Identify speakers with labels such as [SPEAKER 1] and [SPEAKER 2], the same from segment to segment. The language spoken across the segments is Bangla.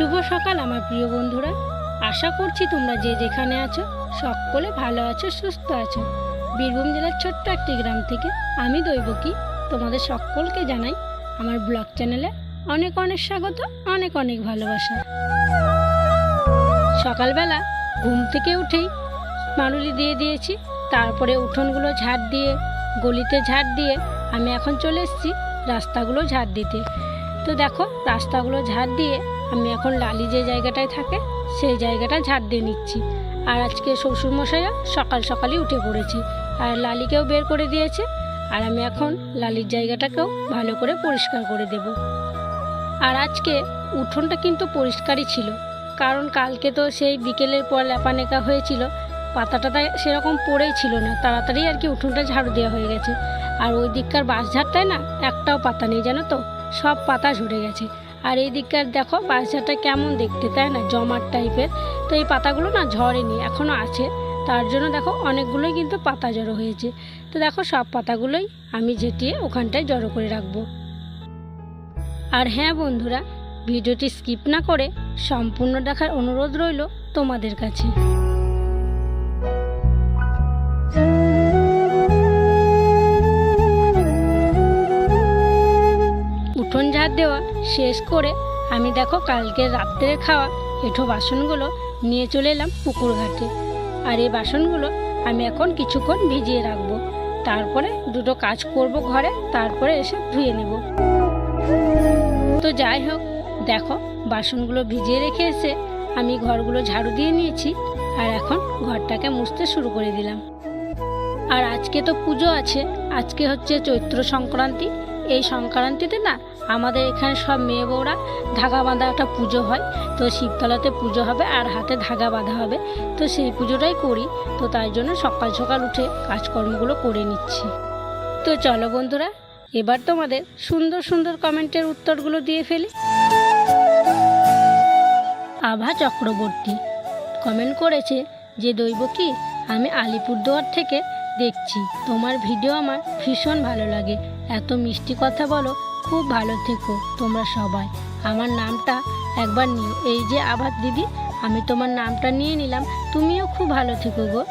[SPEAKER 1] শুভ সকাল আমার প্রিয় বন্ধুরা। আশা করছি তোমরা যে যেখানে আছো, সকলে ভালো আছো, সুস্থ আছো। বীরভূম জেলার ছোট্ট একটি গ্রাম থেকে আমি দৈবকী, তোমাদের সকলকে জানাই আমার ব্লগ চ্যানেলে অনেক অনেক স্বাগত, অনেক অনেক ভালোবাসা। সকালবেলা ঘুম থেকে উঠেই মারুলি দিয়ে দিয়েছি, তারপরে উঠোনগুলো ঝাড় দিয়ে, গলিতে ঝাড় দিয়ে আমি এখন চলে এসেছি রাস্তাগুলো ঝাড় দিতে। তো দেখো, রাস্তাগুলো ঝাড় দিয়ে আমি এখন লালি যে জায়গাটায় থাকে, সেই জায়গাটা ঝাড় দিয়ে নিচ্ছি। আর আজকে শ্বশুরমশাইও সকাল সকালই উঠে পড়েছে। আর লালিকেও বের করে দিয়েছে। আর আমি এখন লালির জায়গাটাকেও ভালো করে পরিষ্কার করে দেব। আর আজকে উঠোনটা কিন্তু পরিষ্কারই ছিল। কারণ কালকে তো সেই বিকেলের পর লেপানেকা হয়েছিল। পাতাটা তাই সেরকম পড়েই ছিল না। তাড়াতাড়ি আর কি উঠোনটা ঝাড়ু দেওয়া হয়ে গেছে। আর ওই দিককার বাঁশ ঝাড়টায় না একটাও পাতা নেই, জানো তো? সব পাতা ঝরে গেছে। আর এই দিককার দেখো বাঁশঝাড়টা কেমন দেখতে, তাই না? জমাট টাইপের। তো এই পাতাগুলো না ঝরেনি এখনও আছে। তার জন্য দেখো অনেকগুলোই কিন্তু পাতা জড়ো হয়েছে। তো দেখো সব পাতাগুলোই আমি ঝেঁটিয়ে ওখানটায় জড়ো করে রাখব। আর হ্যাঁ বন্ধুরা, ভিডিওটি স্কিপ না করে সম্পূর্ণ দেখার অনুরোধ রইল তোমাদের কাছে। উঠোন ঝাড় দেওয়া শেষ করে আমি দেখো কালকে রাত্রের খাওয়া এঁঠো বাসনগুলো নিয়ে চলে এলাম পুকুর ঘাটে। আর এই বাসনগুলো আমি এখন কিছুক্ষণ ভিজিয়ে রাখব। তারপরে দুটো কাজ করব ঘরে, তারপরে এসে ধুয়ে নেব। তো যাই হোক, দেখো বাসনগুলো ভিজিয়ে রেখে এসে আমি ঘরগুলো ঝাড়ু দিয়ে নিয়েছি আর এখন ঘরটাকে মুছতে শুরু করে দিলাম। আর আজকে তো পুজো আছে, আজকে হচ্ছে চৈত্র সংক্রান্তি। এই সংক্রান্তিতে না আমাদের এখানে সব মেয়ে বউরা ধাগা বাঁধা একটা পুজো হয়। তো শিবতলাতে পুজো হবে আর হাতে ধাগা বাঁধা হবে। তো সেই পুজোটাই করি। তো তাই জন্য সকাল সকাল উঠে কাজকর্মগুলো করে নিচ্ছি। তো চলো বন্ধুরা, এবার তোমাদের সুন্দর সুন্দর কমেন্টের উত্তরগুলো দিয়ে ফেলি। আভা চক্রবর্তী কমেন্ট করেছে যে, দৈব কি? আমি আলিপুরদুয়ার থেকে দেখছি। তোমার ভিডিও আমার ভীষণ ভালো লাগে। এত মিষ্টি কথা বলো খুব ভালো থেকো তোমরা সবাই। আমার নামটা একবার নিও। এই যে আবার দিদি, আমি তোমার নামটা নিয়ে নিলাম। তুমিও খুব ভালো থেকো গো।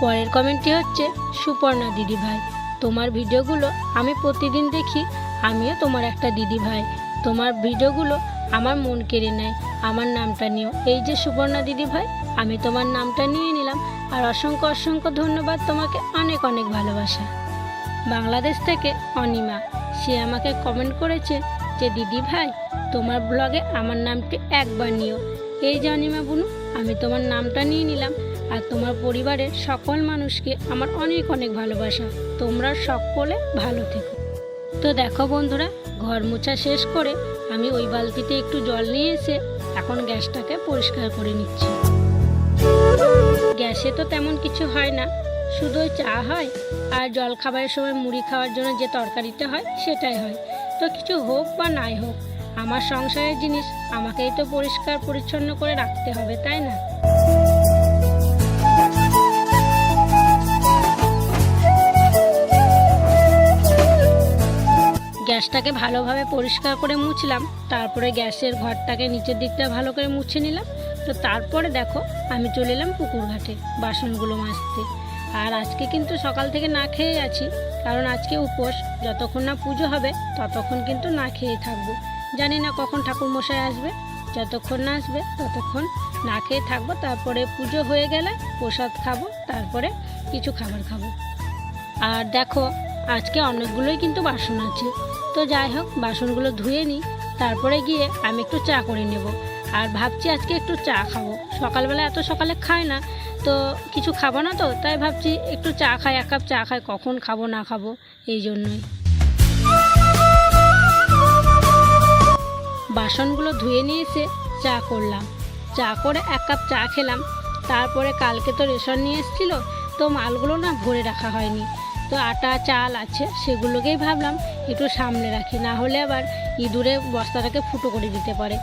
[SPEAKER 1] পরের কমেন্টটি হচ্ছে, সুপর্ণা দিদি ভাই, তোমার ভিডিওগুলো আমি প্রতিদিন দেখি, আমিও তোমার একটা দিদি ভাই। তোমার ভিডিওগুলো আমার মন কেড়ে নেয়। আমার নামটা নিও। এই যে সুপর্ণা দিদি ভাই, আমি তোমার নামটা নিয়ে নিলাম। আর অসংখ্য অসংখ্য ধন্যবাদ তোমাকে অনেক অনেক ভালোবাসা। বাংলাদেশ থেকে অনিমা, সে আমাকে কমেন্ট করেছে যে, দিদি ভাই, তোমার ব্লগে আমার নামটি একবার নিও। এই যে অনিমা বুনু, আমি তোমার নামটা নিয়ে নিলাম আর তোমার পরিবারের সকল মানুষকে আমার অনেক অনেক ভালোবাসা। তোমরা সকলে ভালো থেকো। তো দেখো বন্ধুরা, ঘর মোছা শেষ করে আমি ওই বালতিতে একটু জল নিয়ে এসে এখন গ্যাসটাকে পরিষ্কার করে নিচ্ছি। গ্যাসে তো তেমন কিছু হয় না। শুধু চা হয় আর জল খাবারের সময় মুড়ি খাওয়ার জন্য যে তরকারিটা হয়, সেটাই হয়। তো কিছু হোক বা নাই হোক, আমার সংসারের জিনিস আমাকেই তো পরিষ্কার পরিচ্ছন্ন করে রাখতে হবে, তাই না? গ্যাসটাকে ভালোভাবে পরিষ্কার করে মুছলাম, তারপরে গ্যাসের ঘরটাকে নিচের দিকটা ভালো করে মুছে নিলাম। তো তারপরে দেখো, আমি চলে এলাম পুকুর ঘাটে বাসনগুলো মাজতে। আর আজকে কিন্তু সকাল থেকে না খেয়ে আছি, কারণ আজকে উপোস। যতক্ষণ না পুজো হবে, ততক্ষণ কিন্তু না খেয়ে থাকব। জানি না কখন ঠাকুর মশাই আসবে, যতক্ষণ না আসবে, ততক্ষণ না খেয়ে থাকব। তারপরে পুজো হয়ে গেলে প্রসাদ খাব, তারপরে কিছু খাবার খাব। আর দেখো, আজকে অনেকগুলোই কিন্তু বাসন আছে। তো যাই হোক, বাসনগুলো ধুয়ে নিই, তারপরে গিয়ে আমি একটু চা করে নেব। আর ভাবছি আজকে একটু চা খাব। সকালবেলা এত সকালে খায় না, তো কিছু খাব না তো, তাই ভাবছি একটু চা খাই, এক কাপ চা খাই, কখন খাব, না খাব, এই জন্যই। বাসনগুলো ধুয়ে নিয়ে এসে চা করলাম। চা করে এক কাপ চা খেলাম। তারপরে কালকে তো রেশন নিয়ে এসেছিল, তো মালগুলো না ভরে রাখা হয়নি। তো আটা, চাল আছে, সেগুলোকেই ভাবলাম একটু সামনে রাখি, না হলে আবার ইঁদুরে বস্তাটাকে ফুটো করে দিতে পারে।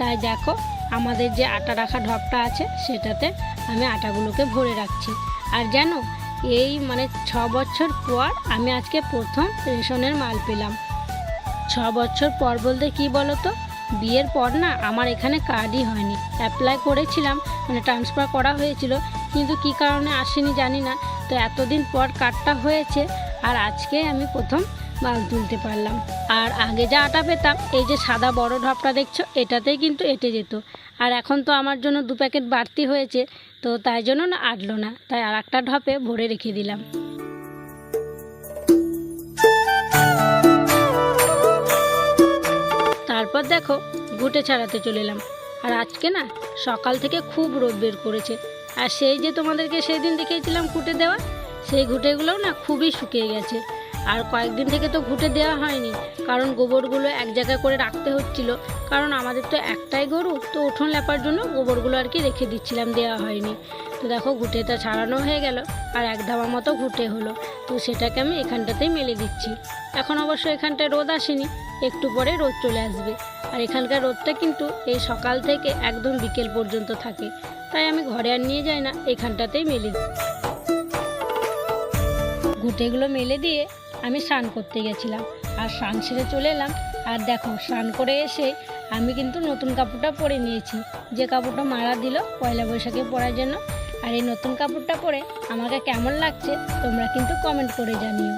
[SPEAKER 1] তাই দেখো, আমাদের যে আটা রাখা ঢপটা আছে, সেটাতে আমি আটাগুলোকে ভরে রাখছি। আর জানো, এই মানে ছ বছর পর আমি আজকে প্রথম রেশনের মাল পেলাম। ছ বছর পর বলতে কি বলো তো বিয়ের পর না আমার এখানে কার্ডই হয়নি। অ্যাপ্লাই করেছিলাম মানে ট্রান্সফার করা হয়েছিল, কিন্তু কি কারণে আসেনি জানি না। তো এতদিন পর কার্ডটা হয়েছে, আর আজকে আমি প্রথম মাছ তুলতে পারলাম। আর আগে যা আটা পেতাম, এই যে সাদা বড় ঢপটা দেখছ, এটাতেই কিন্তু এঁটে যেত। আর এখন তো আমার জন্য দু প্যাকেট বাড়তি হয়েছে, তো তাই জন্য না আটলো না। তাই আর একটা ঢপে ভরে রেখে দিলাম। তারপর দেখো ঘুটে ছাড়াতে চলে এলাম। আর আজকে না, সকাল থেকে খুব রোদ বের করেছে। আর সেই যে তোমাদেরকে সেই দিন দেখিয়েছিলাম ঘুটে দেওয়া, সেই ঘুটেগুলোও না খুবই শুকিয়ে গেছে। আর কয়েকদিন থেকে তো ঘুটে দেওয়া হয়নি, কারণ গোবরগুলো এক জায়গায় করে রাখতে হচ্ছিল। কারণ আমাদের তো একটাই গরু, তো উঠোন লেপার জন্য গোবরগুলো আর কি রেখে দিচ্ছিলাম, দেওয়া হয়নি। তো দেখো ঘুটেটা ছাড়ানো হয়ে গেল, আর এক ধামা মতো ঘুটে হলো। তো সেটাকে আমি এখানটাতেই মেলে দিচ্ছি। এখন অবশ্য এখানটায় রোদ আসেনি, একটু পরে রোদ চলে আসবে। আর এখানকার রোদটা কিন্তু এই সকাল থেকে একদম বিকেল পর্যন্ত থাকে। তাই আমি ঘরে আর নিয়ে যাই না, এখানটাতেই মেলে দিই। ঘুটেগুলো মেলে দিয়ে আমি স্নান করতে গেছিলাম। আর স্নান সেরে চলে এলাম। আর দেখো, স্নান করে এসে আমি কিন্তু নতুন কাপড়টা পরে নিয়েছি। যে কাপড়টা মারা দিল পয়লা বৈশাখে পরার জন্য। আর এই নতুন কাপড়টা পরে আমাকে কেমন লাগছে তোমরা কিন্তু কমেন্ট করে জানিও।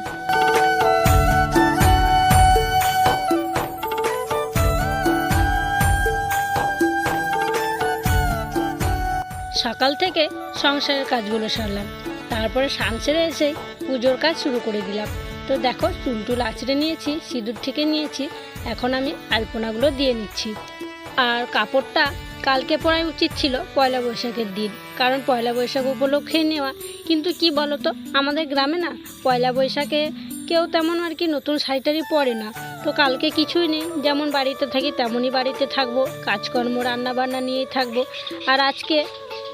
[SPEAKER 1] সকাল থেকে সংসারের কাজগুলো সারলাম। তারপরে স্নান সেরে এসে পুজোর কাজ শুরু করে দিলাম। তো দেখো, চুল টুল আঁচড়ে নিয়েছি, সিঁদুর থেকে নিয়েছি, এখন আমি আলপনাগুলো দিয়ে নিচ্ছি। আর কাপড়টা কালকে পরাই উচিত ছিল পয়লা বৈশাখের দিন, কারণ পয়লা বৈশাখ উপলক্ষে নেওয়া। কিন্তু কি বলতো, আমাদের গ্রামে না, পয়লা বৈশাখে কেউ তেমন আর কি নতুন শাড়িটারি পরে না। তো কালকে কিছুই নেই, যেমন বাড়িতে থাকি তেমনই বাড়িতে থাকব, কাজকর্ম রান্না বান্না নিয়েই থাকব। আর আজকে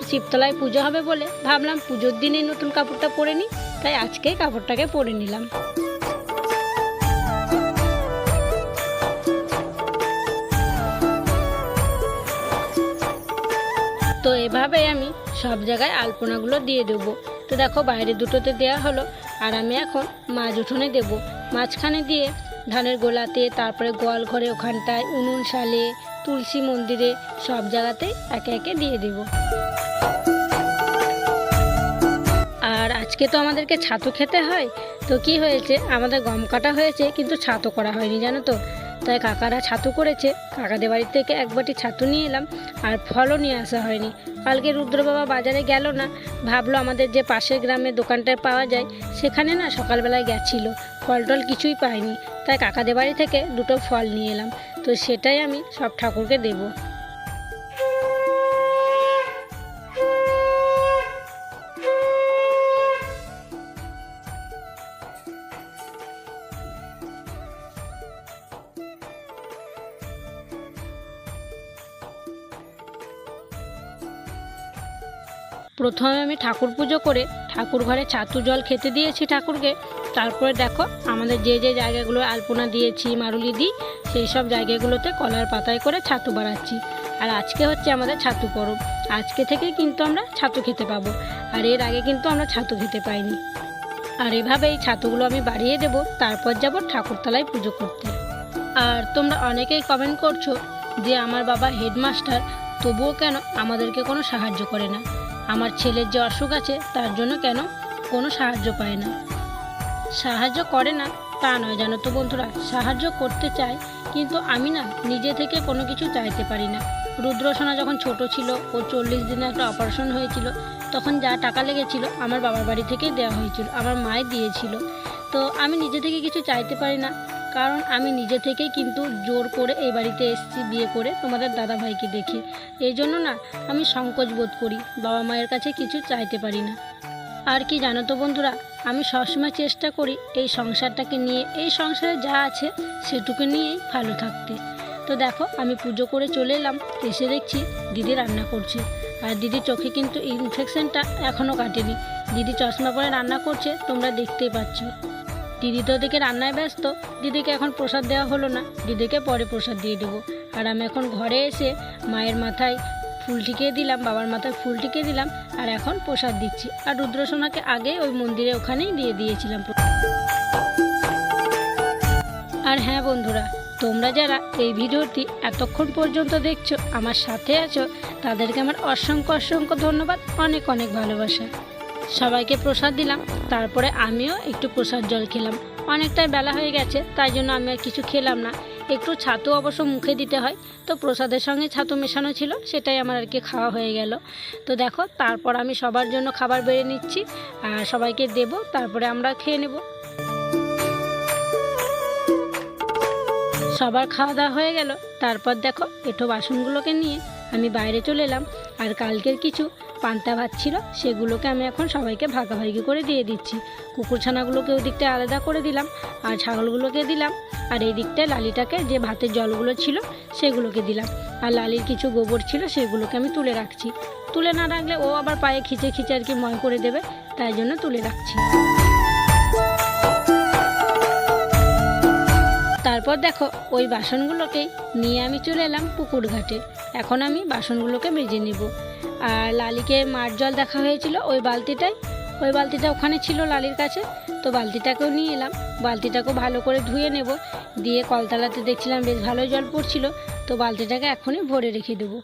[SPEAKER 1] শিবতলায় পুজো হবে বলে ভাবলাম পুজোর দিনেই নতুন কাপড়টা পরে নিই। তাই আজকেই কাপড়টাকে পরে নিলাম। তো এভাবে আমি সব জায়গায় আলপনাগুলো দিয়ে দেবো। তো দেখো বাইরে দুটোতে দেওয়া হলো, আর আমি এখন মাছ উঠোনে দেবো। মাঝখানে দিয়ে ধানের গোলাতে, তারপরে গোয়াল ঘরে ওখানটায় উনুন সালে তুলসী মন্দিরে সব জায়গাতেই একে একে দিয়ে দেবো। আজকে তো আমাদেরকে ছাতু খেতে হয়। তো কি হয়েছে? আমাদের গম কাটা হয়েছে, কিন্তু ছাতু করা হয়নি, জানো তো? তাই কাকারা ছাতু করেছে। কাকাদের বাড়ি থেকে এক বাটি ছাতু নিয়ে এলাম, আর ফলও নিয়ে আসা হয়নি। কালকে রুদ্র বাবা বাজারে গেল না, ভাবলো আমাদের যে পাশের গ্রামে দোকানটায় পাওয়া যায়, সেখানে না সকালবেলায় গেছিল। ফল টল কিছুই পাইনি। তাই কাকাদের বাড়ি থেকে দুটো ফল নিয়ে এলাম। তো সেটাই আমি সব ঠাকুরকে দেবো। প্রথমে আমি ঠাকুর পুজো করে ঠাকুর ঘরে ছাতু জল খেতে দিয়েছি ঠাকুরকে। তারপরে দেখো, আমাদের যে যে জায়গাগুলো আলপনা দিয়েছি, মারুলি দিই সেই সব জায়গাগুলোতে কলার পাতায় করে ছাতু বাড়াচ্ছি আর আজকে হচ্ছে আমাদের ছাতু পরব। আজকে থেকে কিন্তু আমরা ছাতু খেতে পাবো। আর এর আগে কিন্তু আমরা ছাতু খেতে পাইনি। আর এভাবে এই ছাতুগুলো আমি বাড়িয়ে দেব, তারপর যাব ঠাকুরতলায় পুজো করতে। আর তোমরা অনেকেই কমেন্ট করছ যে, আমার বাবা হেডমাস্টার, তবুও কেন আমাদেরকে কোনো সাহায্য করে না? আমার ছেলের যে অসুখ আছে, তার জন্য কেন কোনো সাহায্য পায় না? সাহায্য করে না, তা নয় জানো তো বন্ধুরা। সাহায্য করতে চায়, কিন্তু আমি না নিজে থেকে কোনো কিছু চাইতে পারি না। রুদ্রসোনা যখন ছোট ছিল, ও চল্লিশ দিনে একটা অপারেশন হয়েছিল। তখন যা টাকা লেগেছিল, আমার বাবার বাড়ি থেকেই দেওয়া হয়েছিল, আমার মাই দিয়েছিল। তো আমি নিজে থেকে কিছু চাইতে পারি না। কারণ আমি নিজে থেকেই কিন্তু জোর করে এই বাড়িতে এসেছি বিয়ে করে তোমাদের দাদা ভাইকে দেখে। এই জন্য না আমি সংকোচ বোধ করি, বাবা মায়ের কাছে কিছু চাইতে পারি না। আর কি জানো তো বন্ধুরা, আমি সবসময় চেষ্টা করি এই সংসারটাকে নিয়ে, এই সংসারে যা আছে সেটুকু নিয়েই ভালো থাকতে। তো দেখো, আমি পুজো করে চলে এলাম, এসে দেখছি দিদি রান্না করছে। আর দিদির চোখে কিন্তু ইনফেকশনটা এখনও কাটেনি। দিদি চশমা পরে রান্না করছে, তোমরা দেখতেই পাচ্ছ। দিদি তো ওদিকে রান্নায় ব্যস্ত। দিদিকে এখন প্রসাদ দেওয়া হলো না। দিদিকে পরে প্রসাদ দিয়ে দেবো। আর আমি এখন ঘরে এসে মায়ের মাথায় ফুল টিকিয়ে দিলাম, বাবার মাথায় ফুল টিকিয়ে দিলাম, আর এখন প্রসাদ দিচ্ছি। আর রুদ্রসোনাকে আগে ওই মন্দিরে ওখানেই দিয়ে দিয়েছিলাম আর হ্যাঁ বন্ধুরা, তোমরা যারা এই ভিডিওটি এতক্ষণ পর্যন্ত দেখছ, আমার সাথে আছো, তাদেরকে আমার অসংখ্য অসংখ্য ধন্যবাদ, অনেক অনেক ভালোবাসা। সবাইকে প্রসাদ দিলাম, তারপরে আমিও একটু প্রসাদ জল খেলাম। অনেকটাই বেলা হয়ে গেছে, তাই জন্য আমি আর কিছু খেলাম না। একটু ছাতু অবশ্য মুখে দিতে হয়, তো প্রসাদের সঙ্গে ছাতু মেশানো ছিল, সেটাই আমার আর কি খাওয়া হয়ে গেল। তো দেখো, তারপর আমি সবার জন্য খাবার বেড়ে নিচ্ছি, আর সবাইকে দেব, তারপরে আমরা খেয়ে নেব। সবার খাওয়া দাওয়া হয়ে গেল। তারপর দেখো এঁটো বাসনগুলোকে নিয়ে আমি বাইরে চলে এলাম। আর কালকের কিছু পান্তা ভাত ছিল, সেগুলোকে আমি এখন সবাইকে ভাগাভাগি করে দিয়ে দিচ্ছি। কুকুর ছানাগুলোকে ওই দিকটায় আলাদা করে দিলাম, আর ছাগলগুলোকে দিলাম। আর এই দিকটায় লালিটাকে, যে ভাতের জলগুলো ছিল, সেগুলোকে দিলাম। আর লালির কিছু গোবর ছিল, সেগুলোকে আমি তুলে রাখছি। তুলে না রাখলে ও আবার পায়ে খিচে খিচে আর কি ময় করে দেবে, তাই জন্য তুলে রাখছি। তারপর দেখো, ওই বাসনগুলোকেই নিয়ে আমি চলে এলাম পুকুর ঘাটে। এখন আমি বাসনগুলোকে মেজে নেব। আর লালিকে মার জল দেখা হয়েছিল ওই বালতিটাই ওই বালতিটা ওখানে ছিল লালির কাছে। তো বালতিটাকেও নিয়ে এলাম। বালতিটাকেও ভালো করে ধুয়ে নেব। দিয়ে কলতলাতে দেখছিলাম বেশ ভালোই জল পড়ছিল। তো বালতিটাকে এখনই ভরে রেখে দেবো।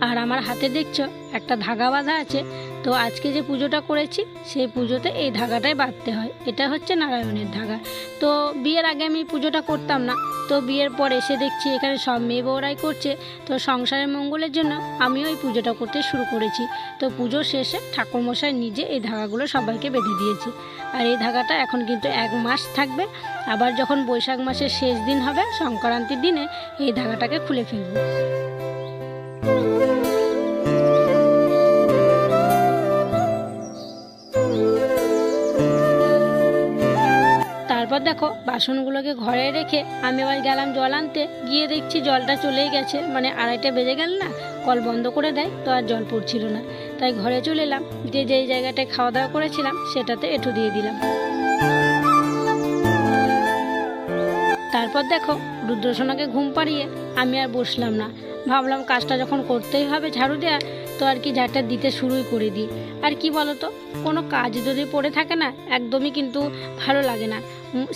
[SPEAKER 1] আর আমার হাতে দেখছ, একটা ধাগা বাঁধা আছে। তো আজকে যে পুজোটা করেছি, সেই পুজোতে এই ধাগাটাই বাঁধতে হয়। এটা হচ্ছে নারায়ণের ধাগা। তো বিয়ের আগে আমি পুজোটা করতাম না। তো বিয়ের পর এসে দেখছি এখানে সব মেয়ে বউরাই করছে। তো সংসারের মঙ্গলের জন্য আমিও এই পুজোটা করতে শুরু করেছি। তো পুজো শেষে ঠাকুরমশাই নিজে এই ধাগাগুলো সবাইকে বেঁধে দিয়েছে। আর এই ধাগাটা এখন কিন্তু এক মাস থাকবে। আবার যখন বৈশাখ মাসের শেষ দিন হবে, সংক্রান্তির দিনে এই ধাগাটাকে খুলে ফেলব। তারপর দেখো বাসনগুলোকে ঘরে রেখে আমি আবার গেলাম জল আনতে। গিয়ে দেখছি জলটা চলেই গেছে। মানে আড়াইটা বেজে গেল না, কল বন্ধ করে দেয়, তো আর জল পড়ছিল না। তাই ঘরে চলে এলাম। যে যেই জায়গাটায় খাওয়া দাওয়া করেছিলাম, সেটাতে এঁঠো দিয়ে দিলাম। তারপর দেখো রুদ্রসোনাকে ঘুম পাড়িয়ে আমি আর বসলাম না। ভাবলাম কাজটা যখন করতেই হবে ঝাড়ু দেওয়া তো আর কি ঝাড়টা দিতে শুরুই করে দিই। আর কি বলতো, কোনো কাজ যদি পড়ে থাকে না, একদমই কিন্তু ভালো লাগে না।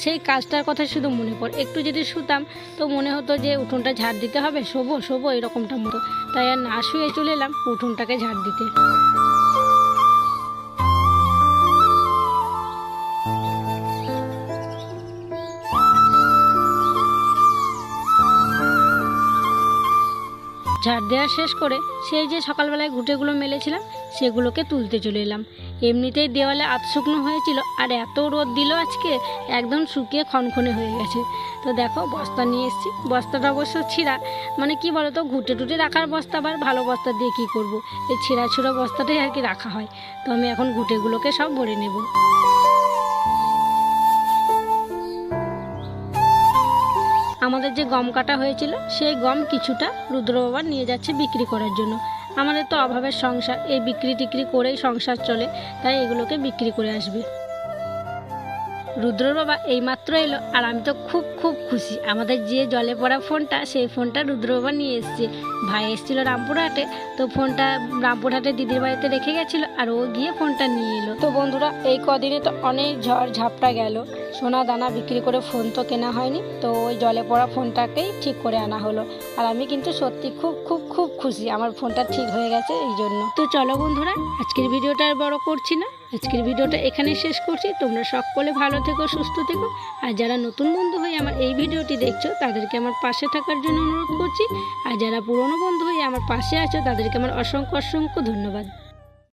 [SPEAKER 1] সেই কাজটার কথা শুধু মনে পড়ে। একটু যদি শুতাম, তো মনে হতো যে উঠোনটা ঝাড় দিতে হবে, শোবো শোবো এরকমটা মতো। তাই আর না শুয়ে চলে এলাম উঠোনটাকে ঝাড় দিতে। ঝাড় দেওয়া শেষ করে সেই যে সকালবেলায় ঘুঁটেগুলো মেলেছিলাম, সেগুলোকে তুলতে চলে এলাম। এমনিতেই দেওয়ালে শুকনো হয়েছিল, আর এত রোদ দিল আজকে, একদম শুকিয়ে খনখনে হয়ে গেছে। তো দেখো, বস্তা নিয়ে এসেছি। বস্তাটা অবশ্য ছিঁড়া। মানে কি বলতো, ঘুটে টুটে রাখার বস্তা, আবার ভালো বস্তা দিয়ে কী করব। এই ছিঁড়া ছিঁড়ো বস্তাটাই আর কি রাখা হয়। তো আমি এখন ঘুঁটেগুলোকে সব ভরে নেব। আমাদের যে গম কাটা হয়েছিল, সেই গম কিছুটা রুদ্র বাবা নিয়ে যাচ্ছে বিক্রি করার জন্য। আমাদের তো অভাবের সংসার, এই বিক্রি টিক্রি করেই সংসার চলে, তাই এগুলোকে বিক্রি করে আসবে। রুদ্রর বাবা এইমাত্র এলো আর আমি তো খুব খুব খুশি। আমাদের যে জলে পড়া ফোনটা সেই ফোনটা রুদ্র বাবা নিয়ে এসছে। ভাই এসেছিল রামপুরহাটে তো ফোনটা রামপুরহাটে দিদির বাড়িতে রেখে গেছিল আর ও গিয়ে ফোনটা নিয়ে এলো। তো বন্ধুরা এই কদিনে তো অনেক ঝড় ঝাপটা গেল। সোনা দানা বিক্রি করে ফোন তো কেনা হয়নি তো ওই জলে পড়া ফোনটাকেই ঠিক করে আনা হলো। আর আমি কিন্তু সত্যি খুব খুব খুব খুশি। আমার ফোনটা ঠিক হয়ে গেছে এই জন্য। তো চলো বন্ধুরা আজকের ভিডিওটা আর বড় করছি না। আজকের ভিডিওটা এখানে শেষ করছি। তোমরা সকলে ভালো থেকো, সুস্থ থেকো। আর যারা নতুন বন্ধু হয়ে আমার এই ভিডিওটি দেখছ, তাদেরকে আমার পাশে থাকার জন্য অনুরোধ করছি। আর যারা পুরনো বন্ধু হয়ে আমার পাশে আছো, তাদেরকে আমার অসংখ্য অসংখ্য ধন্যবাদ।